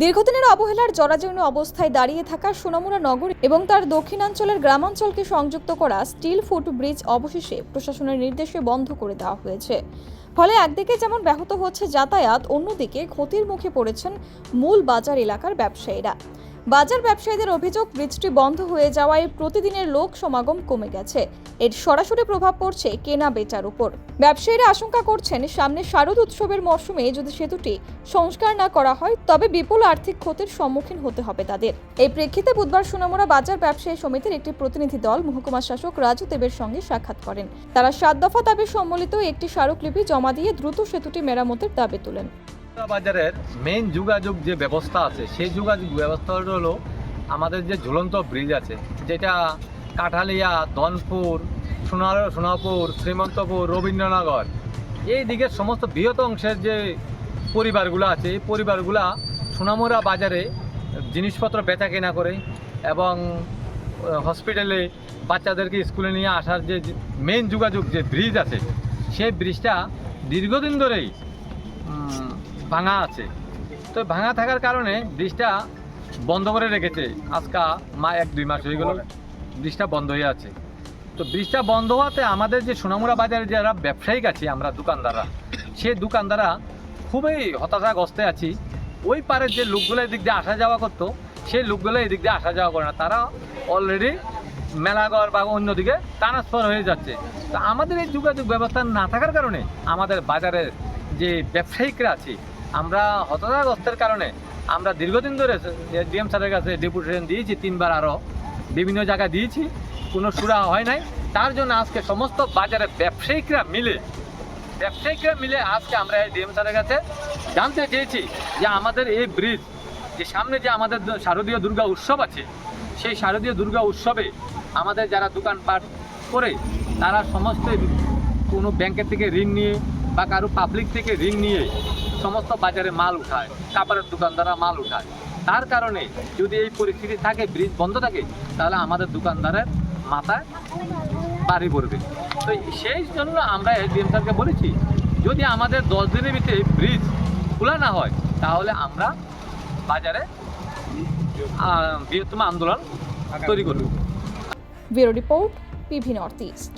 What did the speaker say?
দীর্ঘদিনের অবহেলার জরাজীর্ণ অবস্থায় দাঁড়িয়ে থাকা সোনামুড়া নগর এবং তার দক্ষিণাঞ্চলের গ্রামাঞ্চলকে সংযুক্ত করা স্টিল ফুট ব্রিজ অবশেষে প্রশাসনের নির্দেশে বন্ধ করে দেওয়া হয়েছে। ফলে একদিকে যেমন ব্যাহত হচ্ছে যাতায়াত, অন্যদিকে ক্ষতির মুখে পড়েছেন মূল বাজার এলাকার ব্যবসায়ীরা। বাজার ব্যবসায়ীদের অভিযোগ ব্রিজটি বন্ধ হয়ে যাওয়ায় প্রতিদিনের লোক সমাগম কমে গেছে। এর সরাসরি প্রভাব পড়ছে কেনা বেচার উপর। ব্যবসায়ীরা আশঙ্কা করছেন, সামনে শারদ উৎসবের মরশুমে যদি সেতুটি সংস্কার না করা হয়, তবে বিপুল আর্থিক ক্ষতির সম্মুখীন হতে হবে তাদের। এই প্রেক্ষিতে বুধবার সোনামুড়া বাজার ব্যবসায়ী সমিতির একটি প্রতিনিধি দল মহকুমা শাসক রাজু দেবের সঙ্গে সাক্ষাৎ করেন। তারা সাত দফা দাবি সম্বলিত একটি স্মারকলিপি জমা দিয়ে দ্রুত সেতুটি মেরামতের দাবি তোলেন। বাজারের মেইন যোগাযোগ যে ব্যবস্থা আছে, সেই যোগাযোগ ব্যবস্থাটা হলো আমাদের যে ঝুলন্ত ব্রিজ আছে, যেটা কাঠালিয়া দনপুর সোনার, সোনাপুর, শ্রীমন্তপুর, রবীন্দ্রনগর, এই দিকের সমস্ত বৃহৎ অংশের যে পরিবারগুলো আছে, এই পরিবারগুলা সোনামুড়া বাজারে জিনিসপত্র বেচা কেনা করে এবং হসপিটালে বাচ্চাদেরকে স্কুলে নিয়ে আসার যে মেইন যোগাযোগ যে ব্রিজ আছে, সেই ব্রিজটা দীর্ঘদিন ধরেই ভাঙা আছে। তো ভাঙা থাকার কারণে ব্রিজটা বন্ধ করে রেখেছে। আজকা মা এক দুই মাস হয়ে গেল ব্রিজটা বন্ধ হয়ে আছে। তো ব্রিজটা বন্ধ হওয়াতে আমাদের যে সোনামুড়া বাজারে যারা ব্যবসায়িক আছি, আমরা দোকানদাররা সেই দোকানদাররা খুবই হতাশাগ্রস্তে আছি। ওই পারের যে লোকগুলো এদিক দিয়ে আসা যাওয়া করতো, সেই লোকগুলো এদিক দিয়ে আসা যাওয়া করে না। তারা অলরেডি মেলাঘর বা অন্যদিকে ট্রান্সফার হয়ে যাচ্ছে। তো আমাদের এই যোগাযোগ ব্যবস্থা না থাকার কারণে আমাদের বাজারের যে ব্যবসায়িকরা আছি আমরা হতাশাগ্রস্তের কারণে আমরা দীর্ঘদিন ধরে ডিএম স্যারের কাছে ডেপুটেশন দিয়েছি, তিনবার আরও বিভিন্ন জায়গায় দিয়েছি, কোনো সুরা হয় নাই। তার জন্য আজকে সমস্ত বাজারের ব্যবসায়িকরা মিলে ব্যবসায়িকরা মিলে আজকে আমরা এই ডিএম স্যারের কাছে জানতে চেয়েছি যে আমাদের এই ব্রিজ যে সামনে যে আমাদের শারদীয় দুর্গা উৎসব আছে, সেই শারদীয় দুর্গা উৎসবে আমাদের যারা দোকানপাট করে, তারা সমস্ত কোনো ব্যাংকের থেকে ঋণ নিয়ে বা কারও পাবলিক থেকে ঋণ নিয়ে সমস্ত বাজারে মাল উঠায় কাপড়ের দোকানদাররা মাল উঠায়। তার কারণে যদি এই পরিস্থিতি থাকে, ব্রিজ বন্ধ থাকে, তাহলে আমাদের দোকানদারের মাথায় বাড়ি পড়বে। তো সেই জন্য আমরা এসডিএম স্যারকে বলেছি, যদি আমাদের দশ দিনের ভিতরে ব্রিজ খোলা না হয়, তাহলে আমরা বাজারে বৃহত্তম আন্দোলন তৈরি করব। Bureau report, PV north east.